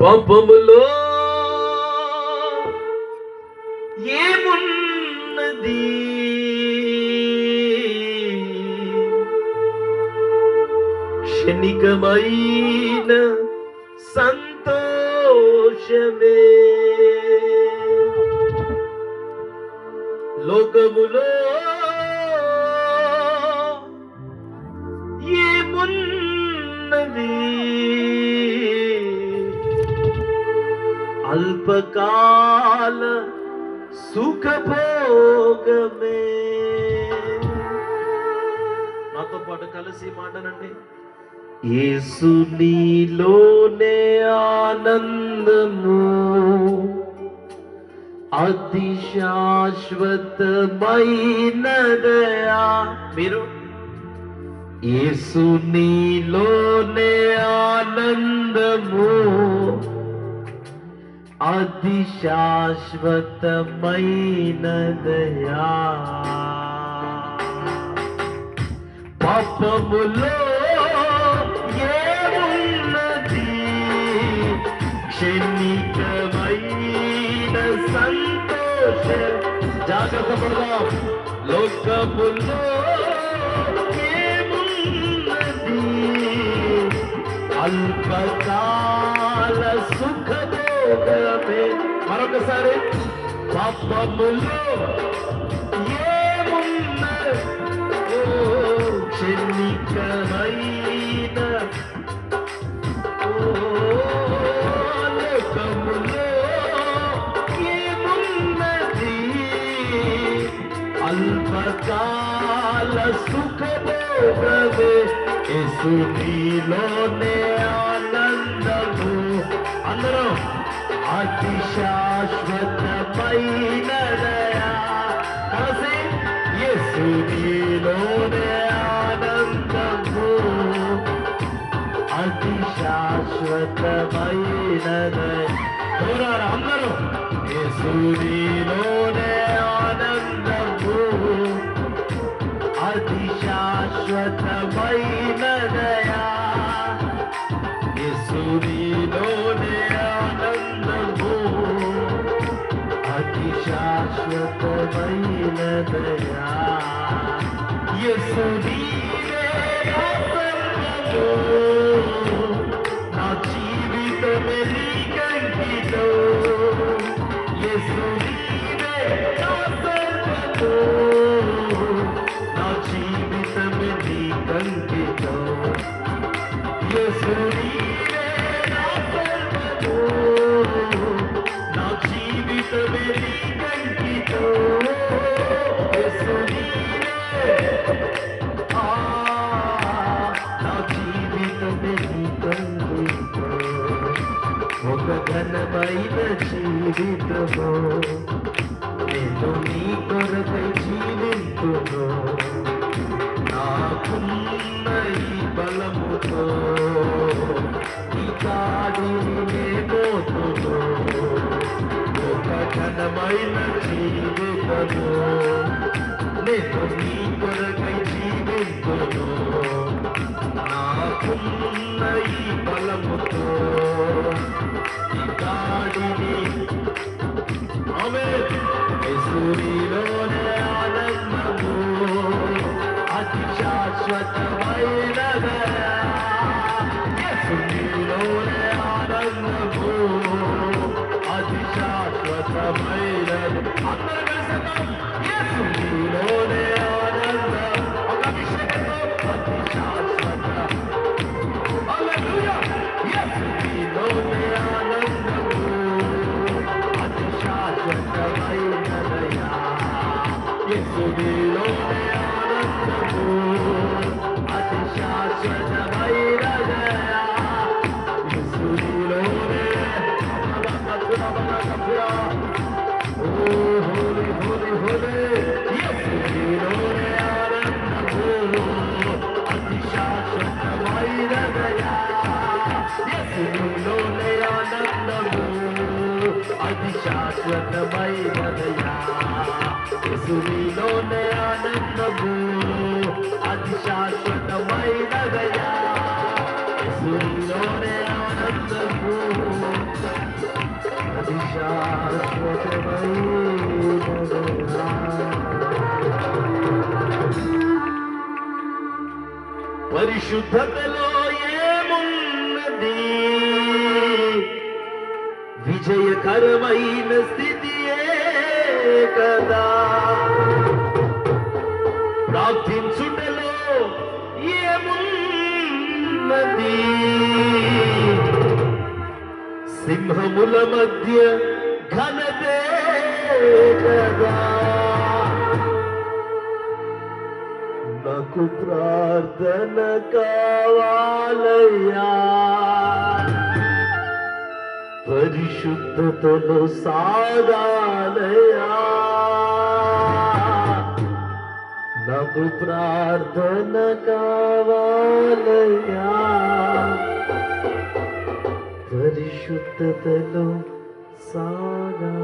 పాపములో ఏమున్నది? క్షణికమైన సంతోషమే. లోకములో అల్పకాల సుఖభోగమే నాతో పాటు కలిసి మాటనండి. యేసు నీలోనే ఆనందము అతి శాశ్వతమైనదయా మీరు? యేసు నీలోనే ఆనందము అతి శాశ్వతమైనదయా పాపములో ఏమున్నది? క్షణికమైన సంతోష. జాగ్రత్త పడదాం లోకములో ఏమున్నది? అల్పకాల సుఖభోగమే మరొకసారి. పాపములో ఏమున్నది? ఓ అల్పకాల సుఖభోగమే యేసు నీలోనే ఆనందము. అందరూ అతి శాశ్వతమైనదయా కలిసి యేసు ఆనందము అతి శాశ్వతమైనదయ చూడాలి అందరూ యేసు ఆనందము అతి శాశ్వతమైనదయా యేసు నీలోనే శాశ్వతమైనదయా యేసు నీవే నా సర్వము, నా జీవితమే నీకంకితం. యేసు నీవే నా సర్వము, నా జీవితమే నీకంకితం. యేసు నీవే నా సర్వము, నా ఒక ఘనమైన జీవితము నేను నీ కొరకై జీవింతును నాకున్న ఈ బలముతో ఈ కాడిని నే ఒక ఘనమైన జీవితము నేను నీ కొరకై యేసునిలోనే యేసునిలోనే అది శాశ్వతమైనదయా యేసునిలోనే ఆనందము అది శాశ్వతమైనదయా యేసునిలోనే ఆనందము అది శాశ్వతమైనదయా పరిశుద్ధతలో ఏమున్నది? విజయకరమైన స్థితియే కదా. ప్రార్థించుటలో ఏమున్నది? సింహముల మధ్య ఘనతే కదా. నాకు ప్రార్థన కావాలయ్యా. పరిశుద్ధతలో సాగాలయా నాకు ప్రార్థన కావాలయా పరిశుద్ధతలో సాగా